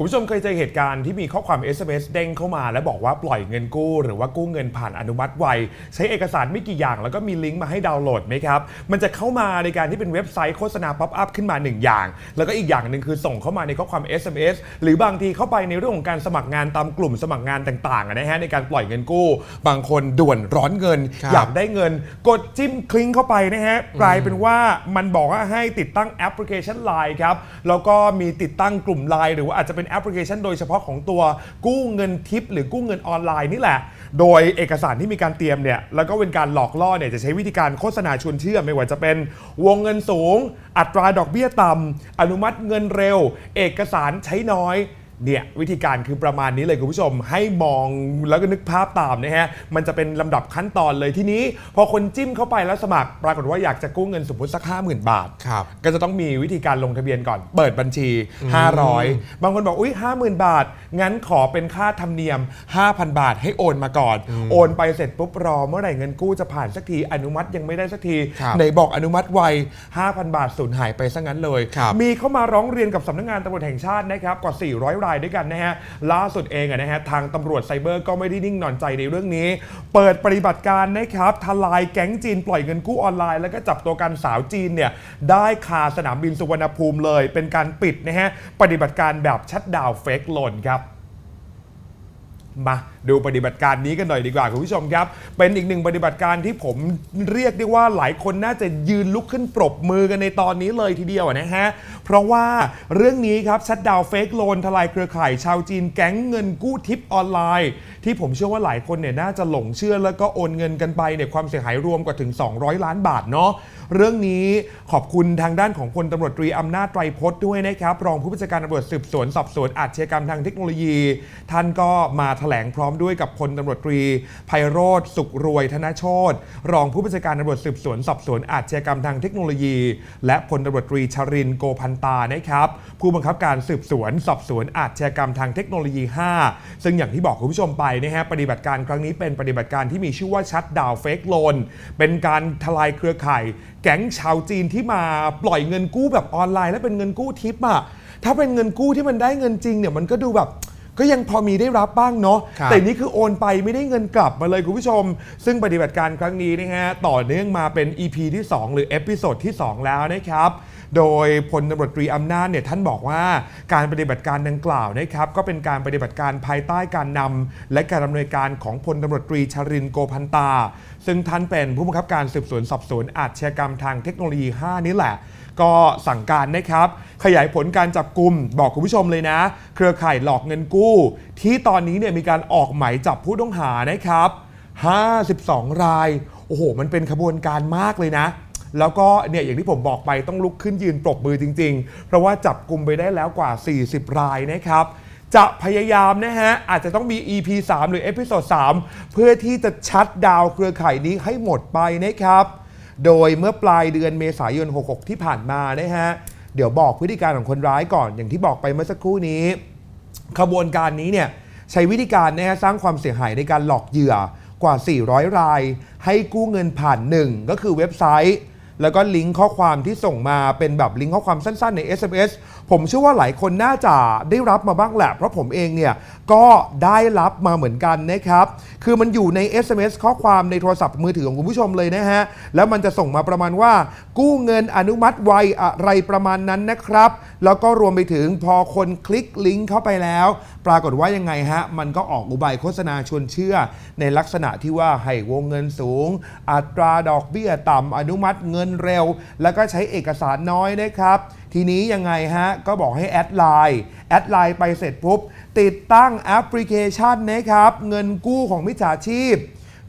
คุณผู้ชมเคยเจอเหตุการณ์ที่มีข้อความ SMS เด้งเข้ามา แล้วบอกว่าปล่อยเงินกู้หรือว่ากู้เงินผ่านอนุมัติไว ใช้เอกสารไม่กี่อย่าง แล้วก็มีลิงก์มาให้ดาวน์โหลดไหมครับ มันจะเข้ามาในการที่เป็นเว็บไซต์โฆษณาป๊อปอัพขึ้นมา 1 อย่าง แล้วก็อีกอย่างหนึ่งคือส่งเข้ามาในข้อความ SMS หรือบางทีเข้าไปในเรื่องของการสมัครงานตามกลุ่มสมัครงานต่างๆอะนะฮะในการปล่อยเงินกู้ บางคนด่วนร้อนเงิน ครับ อยากได้เงิน กดจิ้มคลิกเข้าไปนะฮะกลายเป็นว่ามันบอกว่าให้ติดตั้งแอปพลิเคชัน Line ครับแล้วก็มีติดตั้งกลุ่ม Line หรือว่าอาจจะเป็นแอปพลิเคชันโดยเฉพาะของตัวกู้เงินทิป หรือกู้เงินออนไลน์นี่แหละ โดยเอกสารที่มีการเตรียมเนี่ยแล้วก็เป็นการหลอกล่อเนี่ยจะใช้วิธีการโฆษณาชวนเชื่อไม่ว่าจะเป็นวงเงินสูง อัตราดอกเบี้ยต่ำอนุมัติเงินเร็ว เอกสารใช้น้อย เนี่ยวิธีการคือประมาณนี้เลยคุณผู้ชม ให้มองแล้วก็นึกภาพตามนะฮะมันจะเป็นลำดับขั้นตอนเลยทีนี้ พอคนจิ้มเข้าไปแล้วสมัคร ปรากฏว่าอยากจะกู้เงินสมมติสักห้าหมื่นบาท ครับ ก็จะต้องมีวิธีการลงทะเบียนก่อน เปิดบัญชี 500 บางคนบอกอุ้ย50,000บาท งั้นขอเป็นค่าธรรมเนียม 5,000 บาทให้โอนมาก่อน โอนไปเสร็จปุ๊บรอเมื่อไหร่เงินกู้จะผ่านสักทีอนุมัติยังไม่ได้สักทีครับไหนบอกอนุมัติไว5,000 บาทสูญหายไปซะงั้นเลย ครับ มีเข้ามาร้องเรียนกับสำนักงานตำรวจแห่งชาตินะครับกว่า400รายด้วยกันนะฮะล่าสุดเองอะนะฮะทางตำรวจไซเบอร์ก็ไม่ได้นิ่งนอนใจในเรื่องนี้ เปิดปฏิบัติการนะครับทลายแก๊งจีนปล่อยเงินกู้ออนไลน์ แล้วก็จับตัวกันสาวจีนเนี่ยได้คาสนามบินสุวรรณภูมิเลย เป็นการปิดนะฮะปฏิบัติการแบบชัดดาวเฟกหลนครับ มาดูปฏิบัติการนี้กันหน่อยดีกว่าคุณผู้ชมครับ เป็นอีกหนึ่งปฏิบัติการที่ผมเรียกได้ว่าหลายคนน่าจะยืนลุกขึ้นปรบมือกันในตอนนี้เลยทีเดียวนะฮะ เพราะว่าเรื่องนี้ครับชัดดาวเฟกโลนทลายเครือข่ายชาวจีนแก๊งเงินกู้ทิปออนไลน์ ที่ผมเชื่อว่าหลายคนเนี่ยน่าจะหลงเชื่อแล้วก็โอนเงินกันไปเนี่ยความเสียหายรวมกว่าถึง 200 ล้านบาทเนาะ เรื่องนี้ขอบคุณทางด้านของพลตำรวจตรีอำนาจไตรพจน์ด้วยนะครับ รองผู้บัญชาการตำรวจสืบสวนสอบสวนอาชญากรรมทางเทคโนโลยี ท่านก็มาแถลงพร้อมด้วยกับพลตำรวจตรีไพโรธสุขรวยธนโชตรองผู้บัญชาการตำรวจสืบสวนสอบสวนอาชญากรรมทางเทคโนโลยี และพลตำรวจตรีชรินโกพันตานะครับผู้บังคับการสืบสวนสอบสวนอาชญากรรมทางเทคโนโลยี 5 ซึ่งอย่างที่บอกคุณผู้ชมไปนะฮะปฏิบัติการครั้งนี้เป็นปฏิบัติการที่มีชื่อว่าชัดดาวเฟกโลนเป็นการทลายเครือข่ายแก๊งชาวจีนที่มาปล่อยเงินกู้แบบออนไลน์ และเป็นเงินกู้ทิปอะถ้าเป็นเงินกู้ที่มันได้เงินจริงเนี่ยมันก็ดูแบบ ก็ยังพอมีได้รับบ้างเนาะครับแต่นี่คือโอนไปไม่ได้เงินกลับมาเลยคุณผู้ชม ซึ่งปฏิบัติการครั้งนี้นะฮะต่อเนื่องมาเป็น EP ที่ 2 หรือเอพิโซดที่ 2 แล้วนะครับ โดยพลตำรวจตรีอำนาจเนี่ยท่านบอกว่าการปฏิบัติการดังกล่าวนะครับก็เป็นการปฏิบัติการภายใต้การนำและการดำเนินการของพลตำรวจตรีชรินโกพันตา ซึ่งท่านเป็นผู้บังคับการสืบสวนสอบสวนอาชญากรรมทางเทคโนโลยี 5 นี่แหละก็สั่งการนะครับ ขยายผลการจับกลุ่มบอกคุณผู้ชมเลยนะ เครือข่ายหลอกเงินกู้ ที่ตอนนี้เนี่ยมีการออกหมายจับผู้ต้องหานะครับ 52 ราย โอ้โห มันเป็นขบวนการมากเลยนะ แล้วก็เนี่ยอย่างที่ผมบอกไปต้องลุกขึ้นยืนปรบมือจริง ๆ เพราะว่าจับกลุ่มไปได้แล้วกว่า 40 รายนะครับจะพยายามนะฮะ อาจจะต้องมี EP 3 หรือเอพิโซด3เพื่อที่จะชัดดาวเครือข่ายนี้ให้หมดไปนะครับ โดยเมื่อปลายเดือนเมษายน 66 ที่ผ่านมานะฮะ เดี๋ยวบอกพฤติการของคนร้ายก่อนอย่างที่บอกไปเมื่อสักครู่นี้ ขบวนการนี้เนี่ย ใช้วิธีการนะฮะสร้างความเสียหายในการหลอกเหยื่อกว่า 400 ราย ให้กู้เงินผ่านหนึ่งก็คือเว็บไซต์ แล้วก็ลิงก์ข้อความที่ส่งมาเป็นแบบลิงก์ข้อความสั้นๆใน SMS ผมเชื่อว่าหลายคนน่าจะได้รับมาบ้างแหละ เพราะผมเองเนี่ยก็ได้รับมาเหมือนกันนะครับ คือมันอยู่ใน SMS ข้อความในโทรศัพท์มือถือของคุณผู้ชมเลยนะฮะ แล้วมันจะส่งมาประมาณว่า กู้เงินอนุมัติไวอะไรประมาณนั้นนะครับ แล้วก็รวมไปถึงพอคนคลิกลิงก์เข้าไปแล้ว ปรากฏว่ายังไงฮะ มันก็ออกอุบายโฆษณาชวนเชื่อ ในลักษณะที่ว่าให้วงเงินสูง อัตราดอกเบี้ยต่ำอนุมัติเงินเร็ว แล้วก็ใช้เอกสารน้อยนะครับ ทีนี้ยังไงฮะ ก็บอกให้แอดไลน์แอดไลน์ไปเสร็จปุ๊บ ติดตั้งแอปพลิเคชันนะครับ เงินกู้ของมิจฉาชีพ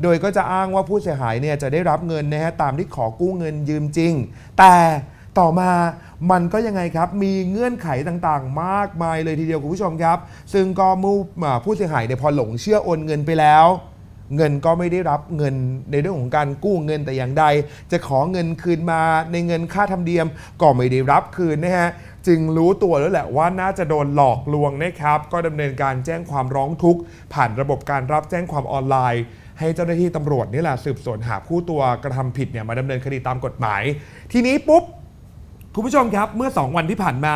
โดยก็จะอ้างว่าผู้เสียหายเนี่ยจะได้รับเงินนะฮะตามที่ขอกู้เงินยืมจริง แต่ต่อมามันก็ยังไงครับ มีเงื่อนไขต่างๆ มากมายเลยทีเดียวคุณผู้ชมครับ ซึ่งก็มู่ผู้เสียหายเนี่ยพอหลงเชื่อโอนเงินไปแล้ว เงินก็ไม่ได้รับเงินในเรื่องของการกู้เงินแต่อย่างใด จะขอเงินคืนมาในเงินค่าธรรมเนียมก็ไม่ได้รับคืนนะฮะจึงรู้ตัวแล้วแหละว่าน่าจะโดนหลอกลวงนะครับ ก็ดำเนินการแจ้งความร้องทุกข์ ผ่านระบบการรับแจ้งความออนไลน์ ให้เจ้าหน้าที่ตำรวจนี่แหละสืบสวนหาผู้ตัวกระทำผิดเนี่ยมาดำเนินคดีตามกฎหมาย ทีนี้ปุ๊บคุณผู้ชมครับเมื่อ 2 วันที่ผ่านมา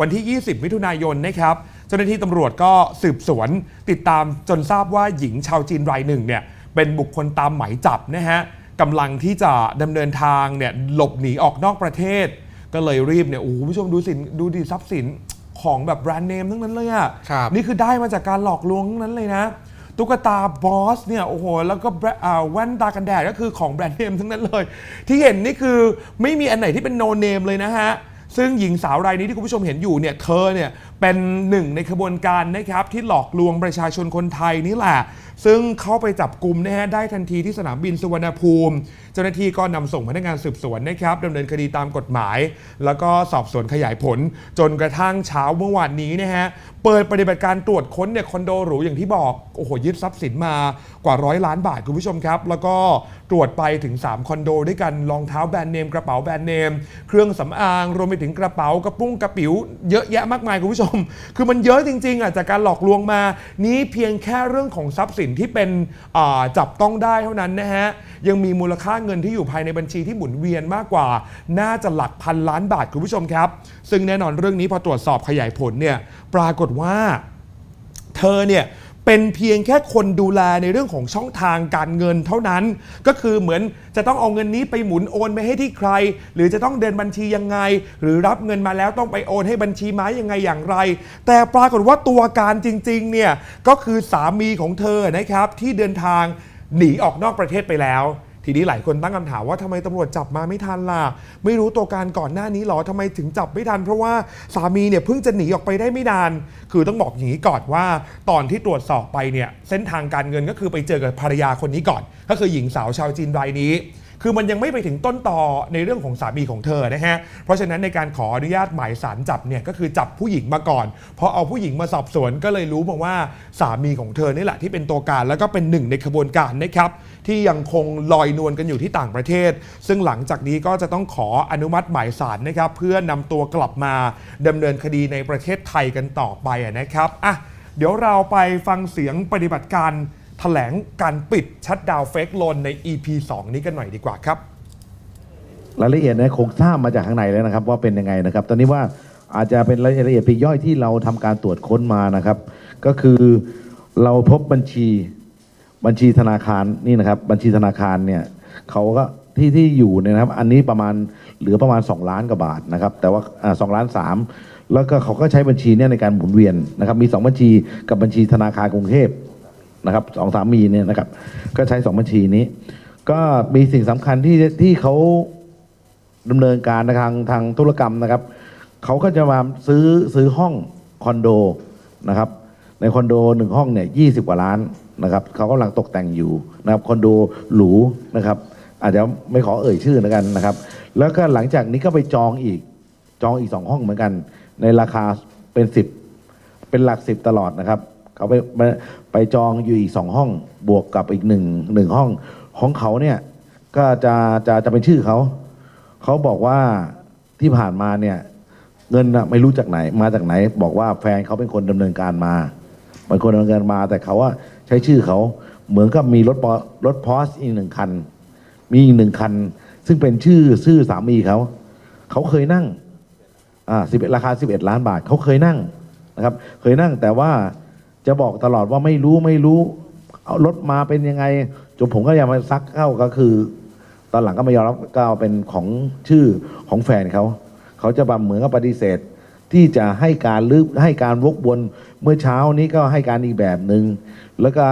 วันที่ 20 มิถุนายนนะครับ เจ้าหน้าที่ตำรวจก็สืบสวนติดตามจนทราบว่าหญิงชาวจีนรายหนึ่งเนี่ยเป็นบุคคลตามหมายจับนะฮะกำลังที่จะดำเนินทางเนี่ยหลบหนีออกนอกประเทศ ก็เลยรีบเนี่ยโอ้โหคุณผู้ชมดูสินดูดิทรัพย์สินของแบบแบรนด์เนมทั้งนั้นเลยอะครับนี่คือได้มาจากการหลอกลวงทั้งนั้นเลยนะ ตุ๊กตาบอสเนี่ยโอ้โหแล้วก็แบรอ่าแว่นตากันแดดก็คือของแบรนด์เนมทั้งนั้นเลย ที่เห็นนี่คือไม่มีอันไหนที่เป็นโนเนมเลยนะฮะ ซึ่งหญิงสาวรายนี้ที่คุณผู้ชมเห็นอยู่เนี่ยเธอเนี่ยเป็นหนึ่งในขบวนการนะครับที่หลอกลวงประชาชนคนไทยนี่แหละ ซึ่งเข้าไปจับกลุ่มนะฮะได้ทันทีที่สนามบินสุวรรณภูมิ เจ้าหน้าที่ก็นำส่งพนักงานสืบสวนนะครับดำเนินคดีตามกฎหมาย แล้วก็สอบสวนขยายผล จนกระทั่งเช้าเมื่อวานนี้นะฮะ เปิดปฏิบัติการตรวจค้นเนี่ยคอนโดหรูอย่างที่บอกโอ้โหยึดทรัพย์สินมากว่าร้อยล้านบาทคุณผู้ชมครับ แล้วก็ตรวจไปถึง 3 คอนโดด้วยกันรองเท้าแบรนด์เนมกระเป๋าแบรนด์เนม เครื่องสำอางรวมไปถึงกระเป๋ากระปุ้งกระปิ๋วเยอะแยะมากมายคุณผู้ชม คือมันเยอะจริงๆอะจากการหลอกลวงมา นี้เพียงแค่เรื่องของทรัพย์สินที่เป็นจับต้องได้เท่านั้นนะฮะยังมีมูลค่าเงินที่อยู่ภายในบัญชีที่หมุนเวียนมากกว่า น่าจะหลักพันล้านบาทคุณผู้ชมครับ ซึ่งแน่นอนเรื่องนี้พอตรวจสอบขยายผลเนี่ยปรากฏว่าเธอเนี่ยเป็นเพียงแค่คนดูแลในเรื่องของช่องทางการเงินเท่านั้น ก็คือเหมือนจะต้องเอาเงินนี้ไปหมุนโอนไปให้ที่ใคร หรือจะต้องเดินบัญชียังไง หรือรับเงินมาแล้วต้องไปโอนให้บัญชีม้ายังไงอย่างไร แต่ปรากฏว่าตัวการจริงๆเนี่ยก็คือสามีของเธอนะครับที่เดินทางหนีออกนอกประเทศไปแล้ว ทีนี้หลายคนตั้งคำถามว่าทำไมตำรวจจับมาไม่ทันล่ะ ไม่รู้ตัวการก่อนหน้านี้หรอทำไมถึงจับไม่ทัน เพราะว่าสามีเนี่ยเพิ่งจะหนีออกไปได้ไม่นาน คือต้องบอกอย่างนี้ก่อนว่า ตอนที่ตรวจสอบไปเนี่ยเส้นทางการเงินก็คือไปเจอกับภรรยาคนนี้ก่อน ก็คือหญิงสาวชาวจีนรายนี้ คือมันยังไม่ไปถึงต้นต่อในเรื่องของสามีของเธอนะฮะ เพราะฉะนั้นในการขออนุญาตหมายสารจับเนี่ยก็คือจับผู้หญิงมาก่อนพอเอาผู้หญิงมาสอบสวนก็เลยรู้มาว่าสามีของเธอนี่แหละที่เป็นตัวการแล้วก็เป็นหนึ่งในขบวนการนะครับที่ยังคงลอยนวลกันอยู่ที่ต่างประเทศ ซึ่งหลังจากนี้ก็จะต้องขออนุมัติหมายสารนะครับเพื่อนำตัวกลับมาดำเนินคดีในประเทศไทยกันต่อไปนะครับอะเดี๋ยวเราไปฟังเสียงปฏิบัติการ แถลงการปิดชัดดาวเฟกโลนใน EP 2 นี้กันหน่อยดีกว่าครับ รายละเอียดเนี่ยคงทราบมาจากข้างในแล้วนะครับ ว่าเป็นยังไงนะครับ ตอนนี้ว่าอาจจะเป็นรายละเอียดปลีกย่อยที่เราทำการตรวจค้นมานะครับ ก็คือเราพบบัญชีบัญชีธนาคารนี่นะครับ บัญชีธนาคารเนี่ยเขาก็ที่ที่อยู่เนี่ยนะครับ อันนี้ประมาณเหลือประมาณ 2 ล้านกว่าบาทนะครับ แต่ว่าสองล้านสามแล้วก็เขาก็ใช้บัญชีเนี่ยในการหมุนเวียนนะครับ มี 2 บัญชีกับบัญชีธนาคารกรุงเทพ นะครับสองสามีเนี่ยนะครับ ก็ใช้2บัญชีนี้ ก็มีสิ่งสำคัญที่ที่เขาดำเนินการทางทางธุรกรรมนะครับเขาก็จะมาซื้อซื้อห้องคอนโดนะครับ ในคอนโดหนึ่งห้องเนี่ยยี่สิบกว่าล้านนะครับเขากำลังตกแต่งอยู่นะครับคอนโดหรูนะครับอาจจะไม่ขอเอ่ยชื่อแล้วกันนะครับ แล้วก็หลังจากนี้ก็ไปจองอีกจองอีกสองห้องเหมือนกัน ในราคาเป็นสิบเป็นหลักสิบตลอดนะครับ เขาไปไปไปจองอยู่อีกสองห้องบวกกับอีกหนึ่งหนึ่งห้องของเขาเนี่ยก็จะจะจะเป็นชื่อเขาเขาบอกว่าที่ผ่านมาเนี่ยเงินนะไม่รู้จากไหนมาจากไหน บอกว่าแฟนเขาเป็นคนดำเนินการมาเป็นคนดำเนินการมา แต่เขาว่าใช้ชื่อเขาเหมือนกับมีรถปอรถพอสอีกหนึ่งคัน มีอีกหนึ่งคัน ซึ่งเป็นชื่อชื่อสามีเขาเขาเคยนั่งอ่าสิบเอ็ดราคา11ล้านบาทเขาเคยนั่งนะครับ เคยนั่งแต่ว่า จะบอกตลอดว่าไม่รู้ไม่รู้ เอารถมาเป็นยังไงจนผมก็ยังมาซักเข้าก็คือ ตอนหลังก็ไม่ยอมรับก็เป็นของชื่อของแฟนเขาเขาจะแบบเหมือนกับปฏิเสธ ที่จะให้การหรือให้การวกวนเมื่อเช้านี้ก็ให้การอีกแบบหนึ่งแล้วก็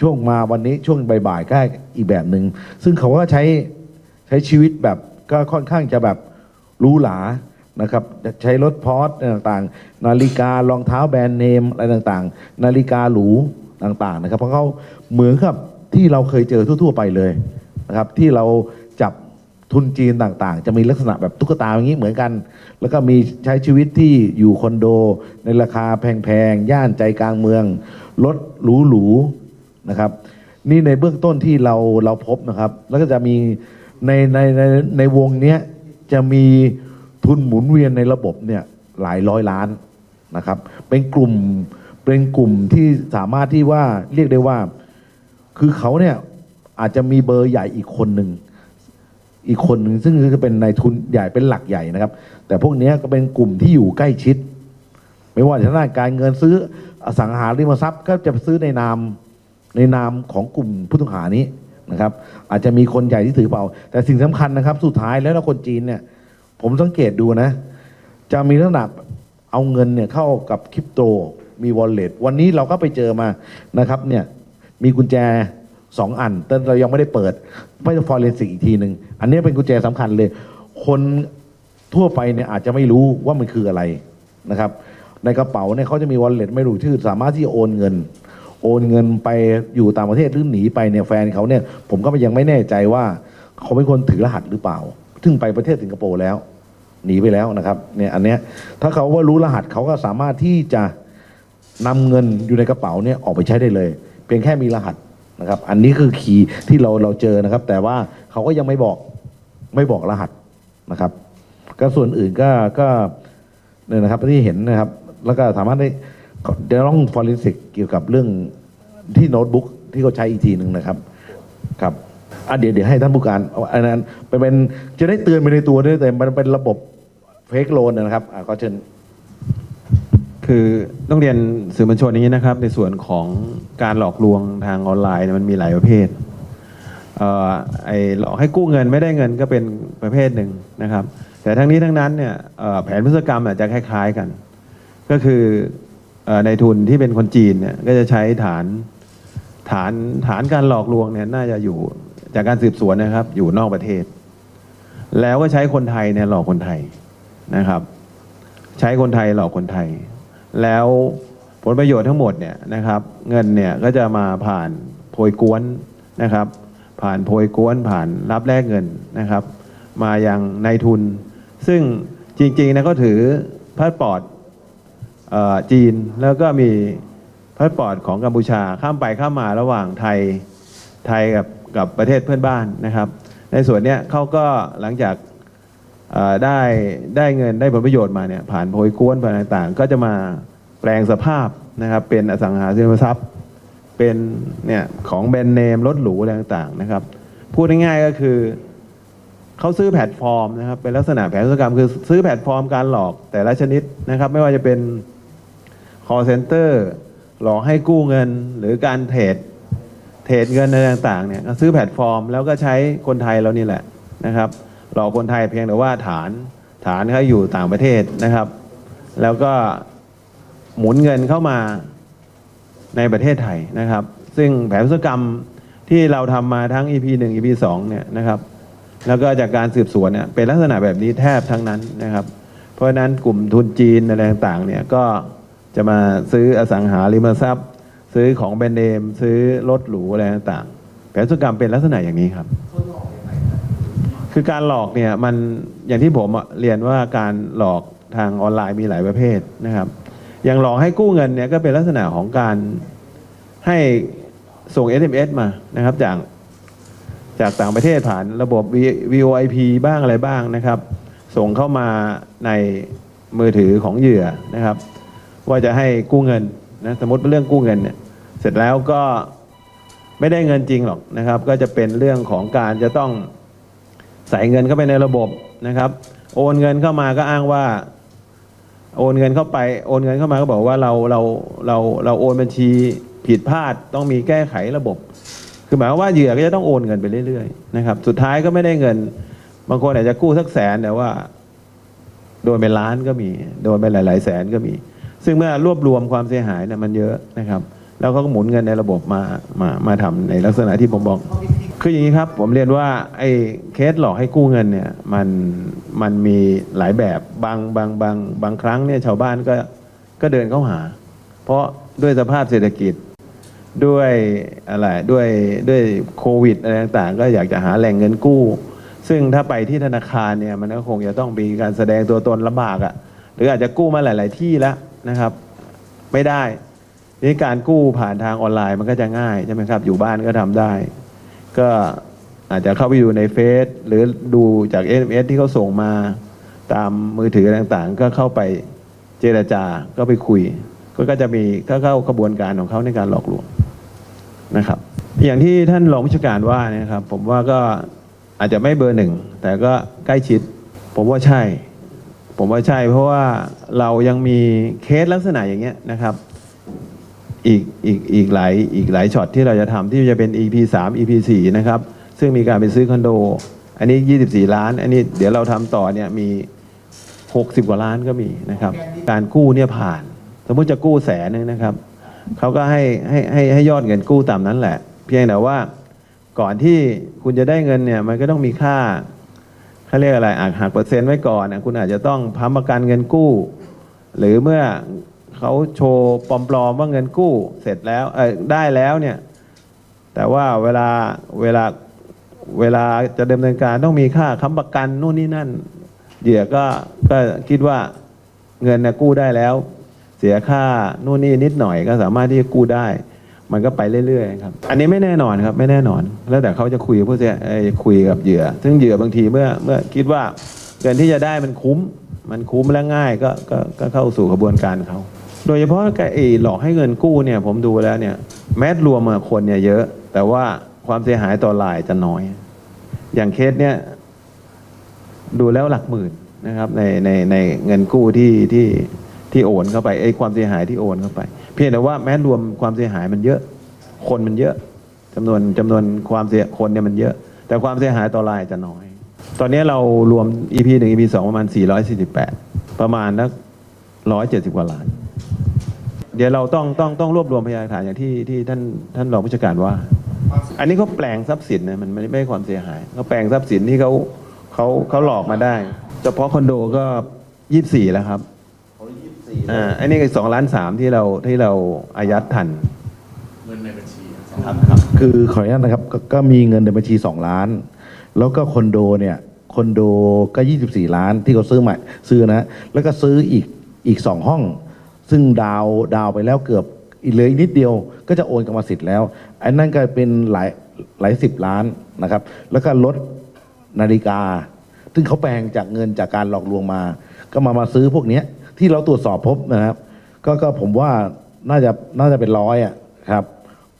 ช่วงมาวันนี้ช่วงบ่ายๆก็อีกแบบหนึ่งซึ่งเขาก็ใช้ใช้ชีวิตแบบก็ค่อนข้างจะแบบรู้หรา นะครับใช้รถพอร์ตต่างๆ นาฬิการองเท้าแบรนด์เนมอะไรต่างๆ นาฬิกาหรูต่างๆนะครับเพราะเขาเหมือนกับที่เราเคยเจอทั่ว ๆ ไปเลยนะครับที่เราจับทุนจีนต่างๆ จะมีลักษณะแบบตุ๊กตาอย่างนี้เหมือนกัน แล้วก็มีใช้ชีวิตที่อยู่คอนโด ในราคาแพงๆย่านใจกลางเมืองรถหรูๆนะครับ นี่ในเบื้องต้นที่เราเราพบนะครับ แล้วก็จะมีในในในในวงเนี้ยจะมี ทุนหมุนเวียนในระบบเนี่ยหลายร้อยล้านนะครับ เป็นกลุ่มเป็นกลุ่มที่สามารถที่ว่าเรียกได้ว่า คือเขาเนี่ยอาจจะมีเบอร์ใหญ่อีกคนหนึ่งอีกคนหนึ่งซึ่งจะเป็นนายทุนใหญ่เป็นหลักใหญ่นะครับ แต่พวกนี้ก็เป็นกลุ่มที่อยู่ใกล้ชิด ไม่ว่าจะด้านการเงินซื้ออสังหาริมทรัพย์ ก็จะซื้อในนามในนามของกลุ่มผู้ต้องหานี้นะครับ อาจจะมีคนใหญ่ที่ถือเป่า แต่สิ่งสำคัญนะครับ สุดท้ายแล้วคนจีนเนี่ย ผมสังเกตดูนะ จะมีลักษณะเอาเงินเนี่ยเข้ากับคริปโตมีวอลเล็ตวันนี้เราก็ไปเจอมานะครับเนี่ยมีกุญแจสองอัน แต่เรายังไม่ได้เปิด ไม่ฟอร์เรนซิกอีกทีหนึ่งอันนี้เป็นกุญแจสำคัญเลย คนทั่วไปเนี่ยอาจจะไม่รู้ว่ามันคืออะไรนะครับ ในกระเป๋าเนี่ยเขาจะมีวอลเล็ตไม่รู้ชื่อ สามารถที่โอนเงิน โอนเงินไปอยู่ต่างประเทศหรือหนีไปเนี่ยแฟนเขาเนี่ย ผมก็ยังไม่แน่ใจว่าเขาเป็นคนถือรหัสหรือเปล่า ซึ่งไปประเทศสิงคโปร์แล้วหนีไปแล้วนะครับเนี่ยอันเนี้ยถ้าเขาว่ารู้รหัสเขาก็สามารถที่จะนำเงินอยู่ในกระเป๋าเนี่ยออกไปใช้ได้เลย เพียงแค่มีรหัสนะครับ อันนี้คือคีย์ที่เราเราเจอนะครับ แต่ว่าเขาก็ยังไม่บอกไม่บอกรหัสนะครับ ก็ส่วนอื่นก็ก็เนี่ยนะครับที่เห็นนะครับ แล้วก็สามารถได้เดี๋ยวต้องฟอร์ e น s ิกเกี่ยวกับเรื่องที่โน้ตบุ๊กที่เขาใช้อีกทีหนึ่งนะครับครับ อะเดี๋ยวเดี๋ยวให้ท่านผู้การเอาอันนั้นเป็นเป็นจะได้เตือนไปในตัวด้วยแต่มันเป็นระบบเฟกโลนนะครับอะก็เชิญ คือต้องเรียนสื่อมวลชนอย่างนี้นะครับ ในส่วนของการหลอกลวงทางออนไลน์เนี่ยมันมีหลายประเภทเอ่อไอ้หลอกให้กู้เงินไม่ได้เงินก็เป็นประเภทหนึ่งนะครับ แต่ทั้งนี้ทั้งนั้นเนี่ยเอ่อแผนพฤติกรรมอาจจะคล้าย ๆกัน ก็คือเอ่อในทุนที่เป็นคนจีนเนี่ยก็จะใช้ฐานฐานฐานการหลอกลวงเนี่ยน่าจะอยู่ จากการสืบสวนนะครับ อยู่นอกประเทศ แล้วก็ใช้คนไทยเนี่ยหลอกคนไทยนะครับ ใช้คนไทยหลอกคนไทย แล้วผลประโยชน์ทั้งหมดเนี่ยนะครับ เงินเนี่ยก็จะมาผ่านโพยกวนนะครับ ผ่านโพยกวนผ่านรับแลกเงินนะครับ มาอยังนายทุน ซึ่งจริงๆนะก็ถือพาสปอร์ตอ่อจีนแล้วก็มีพาสปอร์ตของกัมพูชาข้ามไปข้ามมาระหว่างไทยไทยกับ กับประเทศเพื่อนบ้านนะครับ ในส่วนเนี้ยเขาก็หลังจากได้ได้เงินได้ผลประโยชน์มาเนี่ยผ่านโพยกวนผ่านต่างๆ ก็จะมาแปลงสภาพนะครับเป็นอสังหาริมทรัพย์ เป็นเนี่ยของแบรนด์เนมรถหรูอะไรต่างๆนะครับ พูดง่ายๆก็คือเขาซื้อแพลตฟอร์มนะครับเป็นลักษณะแผนธุรกรรมคือซื้อแพลตฟอร์มการหลอกแต่ละชนิดนะครับ ไม่ว่าจะเป็น call center หลอกให้กู้เงินหรือการเทรด รดเงินอะไรต่างๆเนี่ยซื้อแพลตฟอร์ม แล้วก็ใช้คนไทยเรานี่แหละนะครับหลอกคนไทยเพียงแต่ว่าฐานฐานเขาอยู่ต่างประเทศนะครับ แล้วก็หมุนเงินเข้ามาในประเทศไทยนะครับ ซึ่งแผนธุรกรรมที่เราทำมาทั้ง EP 1 EP 2เนี่ยนะครับ แล้วก็จากการสืบสวนเนี่ยเป็นลักษณะแบบนี้แทบทั้งนั้นนะครับ เพราะฉะนั้นกลุ่มทุนจีนอะไรต่างๆเนี่ยก็จะมาซื้ออสังหาริมทรัพย์ ซื้อของแบรนด์เนมซื้อรถหรูอะไรต่างๆแผนธุกรรมเป็นลักษณะอย่างนี้ครับ คือการหลอกเนี่ยมันอย่างที่ผมเรียนว่าการหลอกทางออนไลน์มีหลายประเภทนะครับ อย่างหลอกให้กู้เงินเนี่ยก็เป็นลักษณะของการให้ส่ง SMS มานะครับจากจากต่างประเทศผ่านระบบ V- VoIP บ้างอะไรบ้างนะครับ ส่งเข้ามาในมือถือของเหยื่อนะครับ ว่าจะให้กู้เงินนะสมมติเป็นเรื่องกู้เงินเนี่ย เสร็จแล้วก็ไม่ได้เงินจริงหรอกนะครับ ก็จะเป็นเรื่องของการจะต้องใส่เงินเข้าไปในระบบนะครับ โอนเงินเข้ามาก็อ้างว่า โอนเงินเข้าไป โอนเงินเข้ามาก็บอกว่าเราเราเราเราโอนบัญชีผิดพลาดต้องมีแก้ไขระบบ คือหมายว่าเหยื่อก็จะต้องโอนเงินไปเรื่อยๆนะครับ สุดท้ายก็ไม่ได้เงิน บางคนอาจจะกู้สักแสนแต่ว่า โดนเป็นล้านก็มี โดนไปหลาย ๆ แสนก็มี ซึ่งเมื่อรวบรวมความเสียหายเนี่ยมันเยอะนะครับ แล้วเขาก็หมุนเงินในระบบมามามาทำในลักษณะที่ผมบอก คืออย่างนี้ครับ ผมเรียนว่าไอ้เคสหลอกให้กู้เงินเนี่ยมันมันมีหลายแบบบางบางบางบางครั้งเนี่ยชาวบ้านก็ก็เดินเข้าหา เพราะด้วยสภาพเศรษฐกิจด้วยอะไรด้วยด้วยโควิดอะไรต่างๆ ก็อยากจะหาแหล่งเงินกู้ ซึ่งถ้าไปที่ธนาคารเนี่ยมันก็คงจะต้องมีการแสดงตัวตนลำบากอะ่ะหรืออาจจะกู้มาหลาย ๆ ที่แล้วนะครับ ไม่ได้ นี่การกู้ผ่านทางออนไลน์มันก็จะง่ายใช่ไหมครับ อยู่บ้านก็ทำได้ ก็อาจจะเข้าไปดูในเฟซหรือดูจาก SMS ที่เขาส่งมาตามมือถือต่างๆ ก็เข้าไปเจรจาก็ไปคุย ก็จะมีก็เข้ากระบวนการของเขาในการหลอกลวงนะครับ อย่างที่ท่านรองผู้การว่านะครับ ผมว่าก็อาจจะไม่เบอร์หนึ่ง แต่ก็ใกล้ชิด ผมว่าใช่ ผมว่าใช่ เพราะว่าเรายังมีเคสลักษณะอย่างเงี้ยนะครับ อีกอีกอีกหลายอีกหลายช็อตที่เราจะทำที่จะเป็น EP 3 EP 4นะครับ ซึ่งมีการไปซื้อคอนโด อันนี้ 24 ล้าน อันนี้เดี๋ยวเราทำต่อเนี่ยมี 60 กว่าล้านก็มีนะครับ การกู้เนี่ยผ่าน สมมุติจะกู้แสนนึงนะครับเขาก็ให้ให้ให้ให้ยอดเงินกู้ตามนั้นแหละ เพียงแต่ว่าก่อนที่คุณจะได้เงินเนี่ยมันก็ต้องมีค่าเขาเรียกอะไรอะหักเปอร์เซ็นต์ไว้ก่อนนะคุณอาจจะต้องพัประกันเงินกู้ หรือเมื่อ เขาโชว์ปลอมๆว่าเงินกู้เสร็จแล้วเออได้แล้วเนี่ย แต่ว่าเวลาเวลาเวลาจะดำเนินการต้องมีค่าค้ำประกันนู่นนี่นั่น เหยื่อก็ก็คิดว่าเงินนะกู้ได้แล้ว เสียค่านู่นนี่นิดหน่อยก็สามารถที่จะกู้ได้ มันก็ไปเรื่อยๆครับ อันนี้ไม่แน่นอนครับไม่แน่นอน แล้วแต่เขาจะคุยกับผู้เสียเอ่อคุยกับเหยื่อ ซึ่งเหยื่อบางทีเมื่อเมื่อคิดว่าเงินที่จะได้มันคุ้ม มันคุ้มและง่ายก็ก็ก็เข้าสู่กระบวนการเขา โดยเฉพาะกับไอ้หลอกให้เงินกู้เนี่ยผมดูแล้วเนี่ยแม้รวมอะคนเนี่ยเยอะ แต่ว่าความเสียหายต่อรายจะน้อย อย่างเคสเนี่ยดูแล้วหลักหมื่นนะครับในในในเงินกู้ที่ที่ที่โอนเข้าไปไอ้ความเสียหายที่โอนเข้าไป เพียงแต่ว่าแม้รวมความเสียหายมันเยอะ คนมันเยอะจำนวนจำนวนความเสียคนเนี่ยมันเยอะ แต่ความเสียหายต่อรายจะน้อย ตอนนี้เรารวม EP 1 EP 2ประมาณ 448 ประมาณนัก170 กว่าล้าน เดี๋ยวเราต้องต้องต้องรวบรวมพยานหลักฐานอย่างที่ที่ท่านท่านรองผู้จัดการว่า อันนี้เขาแปลงทรัพย์สินนะมันไม่ไม่ใช่ความเสียหายเขาแปลงทรัพย์สินที่เขาเขาเขาหลอกมาได้ เฉพาะคอนโดก็ยี่สี่แล้วครับอ่าอันนี้ก็สองล้านสามที่เราที่เราอายัดทันเงินในบัญชีอะครับครับคือขออนุญาตนะครับกก็มีเงินในบัญชี 2 ล้าน แล้วก็คอนโดเนี่ยคอนโดก็ 24 ล้านที่เขาซื้อใหม่ซื้อนะ แล้วก็ซื้ออีกอีก 2 ห้อง ซึ่งดาวดาวไปแล้วเกือบอีกเหลืออีกนิดเดียวก็จะโอนกรรมสิทธิ์แล้วอันนั้นก็เป็นหลายหลายสิบล้านนะครับ แล้วก็ลดนาฬิกา ซึ่งเขาแปลงจากเงินจากการหลอกลวงมา ก็มามาซื้อพวกนี้ที่เราตรวจสอบพบนะครับ ก็ก็ผมว่าน่าจะน่าจะเป็นร้อยอะครับ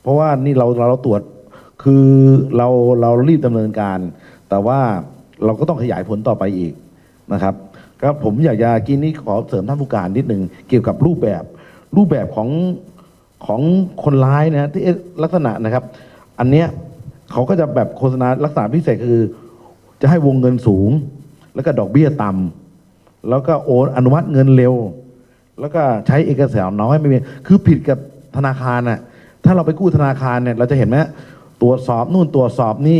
เพราะว่านี่เราเราเราตรวจคือเราเรารีบดำเนินการ แต่ว่าเราก็ต้องขยายผลต่อไปอีกนะครับ ครับผมอยากจะกินนี่ขอเสริมท่านผู้การนิดหนึ่งเกี่ยวกับรูปแบบรูปแบบของของคนร้ายนะที่ลักษณะนะครับ อันเนี้ยเขาก็จะแบบโฆษณาลักษณะพิเศษคือ จะให้วงเงินสูง แล้วก็ดอกเบี้ยต่ำแล้วก็โอนอนุมัติเงินเร็ว แล้วก็ใช้เอกสารน้อยไม่มีคือผิดกับธนาคารน่ะถ้าเราไปกู้ธนาคารเนี่ยเราจะเห็นไหมตรวจสอบนู่นตรวจสอบนี่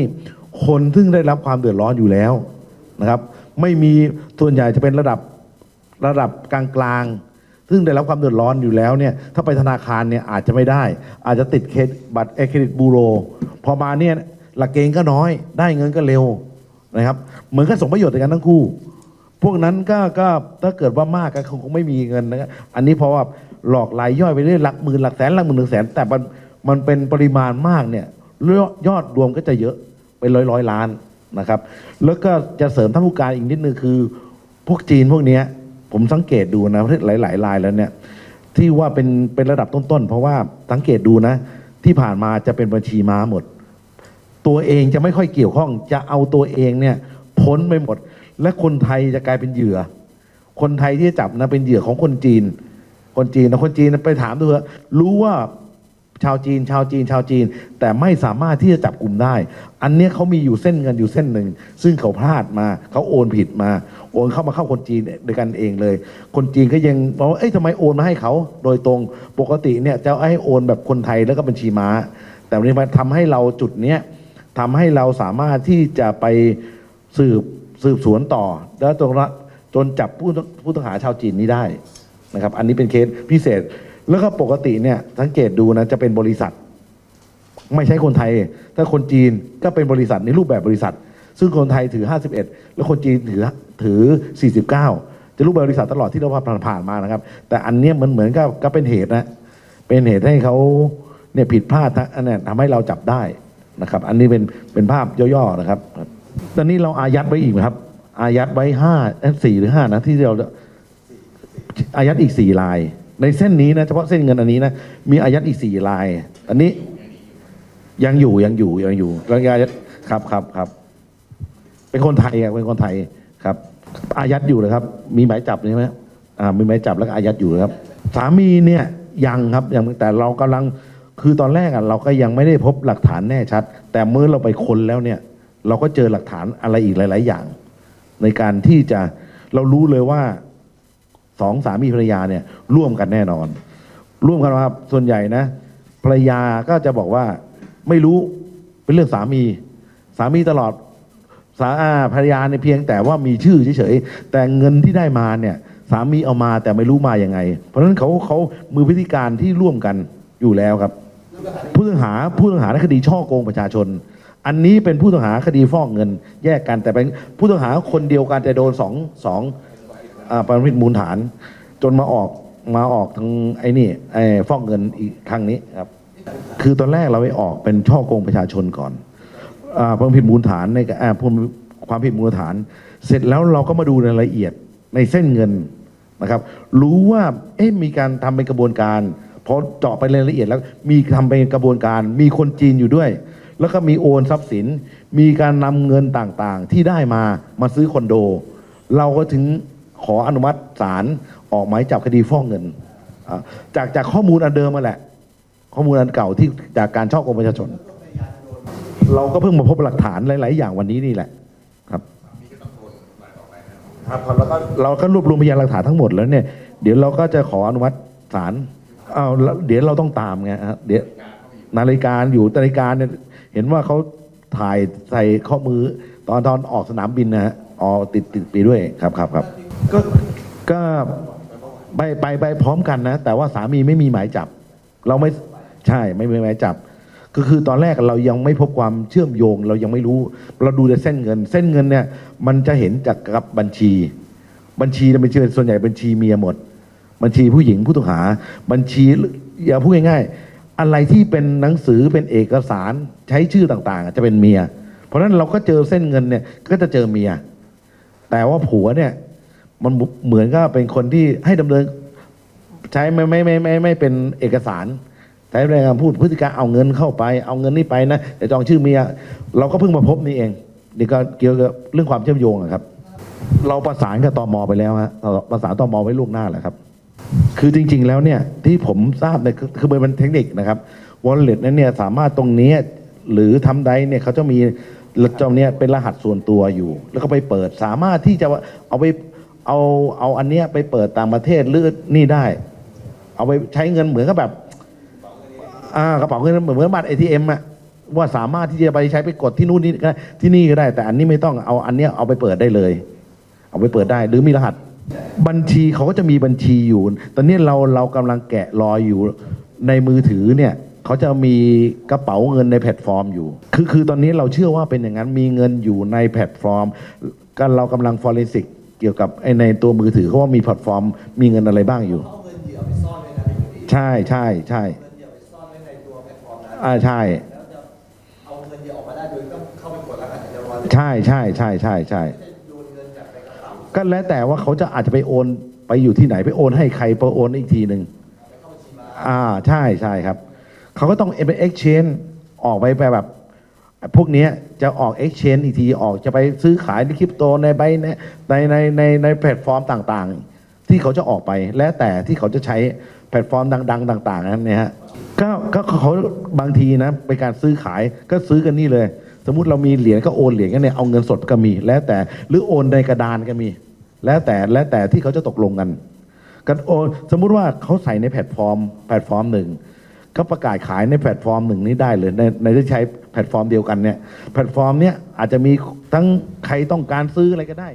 คนซึ่งได้รับความเดือดร้อนอยู่แล้วนะครับ ไม่มีส่วนใหญ่จะเป็นระดับระดับกลางๆ ซึ่งได้รับความเดือดร้อนอยู่แล้วเนี่ยถ้าไปธนาคารเนี่ยอาจจะไม่ได้ อาจจะติดเครดิตบัตรเครดิตบูโร พอมาเนี่ยหลักเกณฑ์ก็น้อย ได้เงินก็เร็วนะครับ เหมือนกับสมประโยชน์กันทั้งคู่ พวกนั้นก็ก็ถ้าเกิดว่ามากก็คงไม่มีเงินนะครับอันนี้เพราะว่าหลอกรายย่อยไปเรื่อยหลักหมื่นหลักแสนหลักหมื่นหนึ่งแสน แต่มันมันเป็นปริมาณมากเนี่ยยอดรวมก็จะเยอะเป็นร้อยร้อยล้าน นะครับ แล้วก็จะเสริมท่านผู้การอีกนิดนึงคือ พวกจีนพวกเนี้ยผมสังเกตดูนะหลายหลายรายแล้วเนี่ยที่ว่าเป็นเป็นระดับต้นๆ เพราะว่าสังเกตดูนะ ที่ผ่านมาจะเป็นบัญชีม้าหมด ตัวเองจะไม่ค่อยเกี่ยวข้อง จะเอาตัวเองเนี่ยพ้นไปหมด และคนไทยจะกลายเป็นเหยื่อ คนไทยที่จะจับนะเป็นเหยื่อของคนจีน คนจีนนะคนจีนไปถามดูเถอะรู้ว่า ชาวจีน ชาวจีน ชาวจีน แต่ไม่สามารถที่จะจับกลุ่มได้ อันเนี้ยเขามีอยู่เส้นเงินอยู่เส้นหนึ่ง ซึ่งเขาพลาดมาเขาโอนผิดมา โอนเข้ามาเข้าคนจีนด้วยกันเองเลย คนจีนก็ยังบอกว่าเอ้ยทำไมโอนมาให้เขาโดยตรงปกติเนี่ยจะให้โอนแบบคนไทยแล้วก็บัญชีม้า แต่วันนี้มาทำให้เราจุดเนี้ยทำให้เราสามารถที่จะไปสืบสืบสวนต่อ แล้วจนละจนจับผู้ผู้ต้องหาชาวจีนนี้ได้นะครับ อันนี้เป็นเคสพิเศษ แล้วก็ปกติเนี่ยสังเกตดูนะจะเป็นบริษัท ไม่ใช่คนไทย ถ้าคนจีนก็เป็นบริษัทในรูปแบบบริษัท ซึ่งคนไทยถือ 51 แล้วคนจีนถือถือ 49 จะรูปแบบบริษัทตลอดที่เราผ่านานมานะครับ แต่อันเนี้ยมันเหมือนกับก็เป็นเหตุนะเป็นเหตุให้เขาเนี่ยผิดพลาดนะอันนี้ทำให้เราจับได้นะครับ อันนี้เป็นเป็นภาพย่อๆนะครับ ตอนนี้เราอายัดไว้อีกนะครับ อายัดไว้ห้าสี่หรือห้านะที่เราอายัดอีกสี่ลาย ในเส้นนี้นะเฉพาะเส้นเงินอันนี้นะมีอายัดอีกสี่ลาย อันนี้ยังอยู่ยังอยู่ยังอยู่แล้วอายัดครับครับครับ เป็นคนไทยอะเป็นคนไทยครับ อายัดอยู่เลยครับ มีหมายจับใช่ไหมอ่ามีหมายจับแล้วก็อายัดอยู่เลยครับ สามีเนี่ยยังครับยังแต่เรากำลังคือตอนแรกอะเราก็ยังไม่ได้พบหลักฐานแน่ชัด แต่เมื่อเราไปค้นแล้วเนี่ย เราก็เจอหลักฐานอะไรอีกหลาย ๆ อย่าง ในการที่จะเรารู้เลยว่า สองสามีภรรยาเนี่ยร่วมกันแน่นอน ร่วมกันว่าส่วนใหญ่นะภรรยาก็จะบอกว่าไม่รู้เป็นเรื่องสามี สามีตลอดสาอาภรรยาเนี่ยเพียงแต่ว่ามีชื่อเฉยๆแต่เงินที่ได้มาเนี่ยสามีเอามาแต่ไม่รู้มาอย่างไง เพราะฉะนั้นเขาเขามือพิธีการที่ร่วมกันอยู่แล้วครับ ผู้ต้องหาผู้ต้องหาในคดีช่อโกงประชาชน อันนี้เป็นผู้ต้องหาคดีฟอกเงินแยกกันแต่เป็นผู้ต้องหาคนเดียวกันแต่โดนสองสอง ประพฤติมูลฐาน จนมาออกมาออกทางไอ้นี่ไอ้ฟอกเงินอีกครั้งนี้ครับ คือตอนแรกเราไปออกเป็นช่อโกงประชาชนก่อนอ่าความผิดมูลฐานในอ่าความผิดมูลฐาน เสร็จแล้วเราก็มาดูในรายละเอียดในเส้นเงินนะครับ รู้ว่าเอ๊ะมีการทำเป็นกระบวนการพอเจาะไปรายละเอียดแล้วมีทำเป็นกระบวนการ มีคนจีนอยู่ด้วย แล้วก็มีโอนทรัพย์สิน มีการนำเงินต่างๆ ที่ได้มามาซื้อคอนโด เราก็ถึง ขออนุมัติศาลออกหมายจับคดีฟอกเงิน จากจากข้อมูลอันเดิมมาแหละ ข้อมูลอันเก่าที่จากการช่อกงประชาชน เราก็เพิ่งมาพบหลักฐานหลาย ๆ อย่างวันนี้นี่แหละครับครับแล้วก็เราก็รวบรวมพยานหลักฐานทั้งหมดแล้วเนี่ยเดี๋ยวเราก็จะขออนุมัติศาลเอาแล้วเดี๋ยวเราต้องตามไงฮะเดี๋ยวนาฬิกาอยู่นาฬิกาเนี่ยเห็นว่าเขาถ่ายใส่ข้อมือตอนตอนออกสนามบินนะฮะอ๋อติดติดไปด้วยครับครับครับ ก็ก็ไปไปไปพร้อมกันนะ แต่ว่าสามีไม่มีหมายจับ เราไม่ใช่ไม่มีหมายจับ ก็คือตอนแรกเรายังไม่พบความเชื่อมโยง เรายังไม่รู้ เราดูแต่เส้นเงิน เส้นเงินเนี่ย มันจะเห็นจากกับบัญชี บัญชีเนี่ยมันจะเป็นส่วนใหญ่บัญชีเมียหมด บัญชีผู้หญิงผู้ต้องหา บัญชีอย่าพูดง่ายๆอะไรที่เป็นหนังสือเป็นเอกสารใช้ชื่อต่างๆ จะเป็นเมีย เพราะฉะนั้นเราก็เจอเส้นเงินเนี่ยก็จะเจอเมีย แต่ว่าผัวเนี่ย มันเหมือนก็เป็นคนที่ให้ดำเนิน ใช้ไม่ไม่ไม่ไม่ไม่เป็นเอกสารใช้ในการพูดพฤติการเอาเงินเข้าไป เอาเงินนี่ไปนะแต่จองชื่อเมียเราก็เพิ่งมาพบนี่เองนี่ก็เกี่ยวกับเรื่องความเชื่อมโยงอะครับ เราประสานกับตมไปแล้วฮะประสานตมไว้ล่วงหน้าแล้วครับ คือจริง ๆ แล้วเนี่ยที่ผมทราบเนี่ยคือคือมันเป็นเทคนิคนะครับวอลเล็ตนั้นเนี่ยสามารถตรงนี้หรือทำใดเนี่ยเขาจะมีจอมเนี้ยเป็นรหัสส่วนตัวอยู่ แล้วก็ไปเปิดสามารถที่จะเอาไป เอาเอาอันเนี้ยไปเปิดต่างประเทศหรือนี่ได้ เอาไปใช้เงินเหมือนกับแบบอ่ากระเป๋าเงินเหมือนเหมือนบัตรเอทีเอ็มอะว่าสามารถที่จะไปใช้ไปกดที่นู่นนี่ก็ได้ที่นี่ก็ได้ แต่อันนี้ไม่ต้องเอาอันเนี้ยเอาไปเปิดได้เลย เอาไปเปิดได้หรือมีรหัส บัญชีเขาก็จะมีบัญชีอยู่ ตอนนี้เราเรากำลังแกะรอยอยู่ในมือถือเนี่ยเขาจะมีกระเป๋าเงินในแพลตฟอร์มอยู่ คือคือตอนนี้เราเชื่อว่าเป็นอย่างนั้นมีเงินอยู่ในแพลตฟอร์มกันเรากำลังฟอเรนซิก เกี่ยวกับไอในตัวมือถือเขาว่ามีแพลตฟอร์ม มีเงินอะไรบ้างอยู่ใช่ใช่ใช่อ่าใช่เอาเงินเดียวออกมาได้โดยต้องเข้าไปกดรหัสเดียวรอใช่ใช่ใช่ใช่ใช่โยนเงินจากในกระเป๋าก็แล้วแต่ว่าเขาจะอาจจะไปโอนไปอยู่ที่ไหนไปโอนให้ใครไปโอนอีกทีหนึ่งอ่าใช่ใช่ครับ เขาก็ต้องเป็น exchange ออกไปไปแบบ พวกนี้จะออก exchange อีกทีออกจะไปซื้อขายในคริปโตในใบในในในในแพลตฟอร์มต่างๆ ที่เขาจะออกไปแล้วแต่ที่เขาจะใช้แพลตฟอร์มดัง ๆ ต่าง ๆ นั้นเนี่ยฮะก็ก็เขาบางทีนะเป็นการซื้อขายก็ซื้อกันนี่เลย สมมติเรามีเหรียญก็โอนเหรียญกันเนี่ยเอาเงินสดก็มีแล้วแต่หรือโอนในกระดานก็มี แล้วแต่แล้วแต่ที่เขาจะตกลงกันกันโอนสมมุติว่าเขาใส่ในแพลตฟอร์ม แพลตฟอร์มหนึ่งก็ประกาศขายในแพลตฟอร์มหนึ่งนี้ได้เลยในในที่ใช้ แพลตฟอร์มเดียวกันเนี่ยแพลตฟอร์มเนี้ยอาจจะมีทั้งใครต้องการซื้ออะไรก็ได้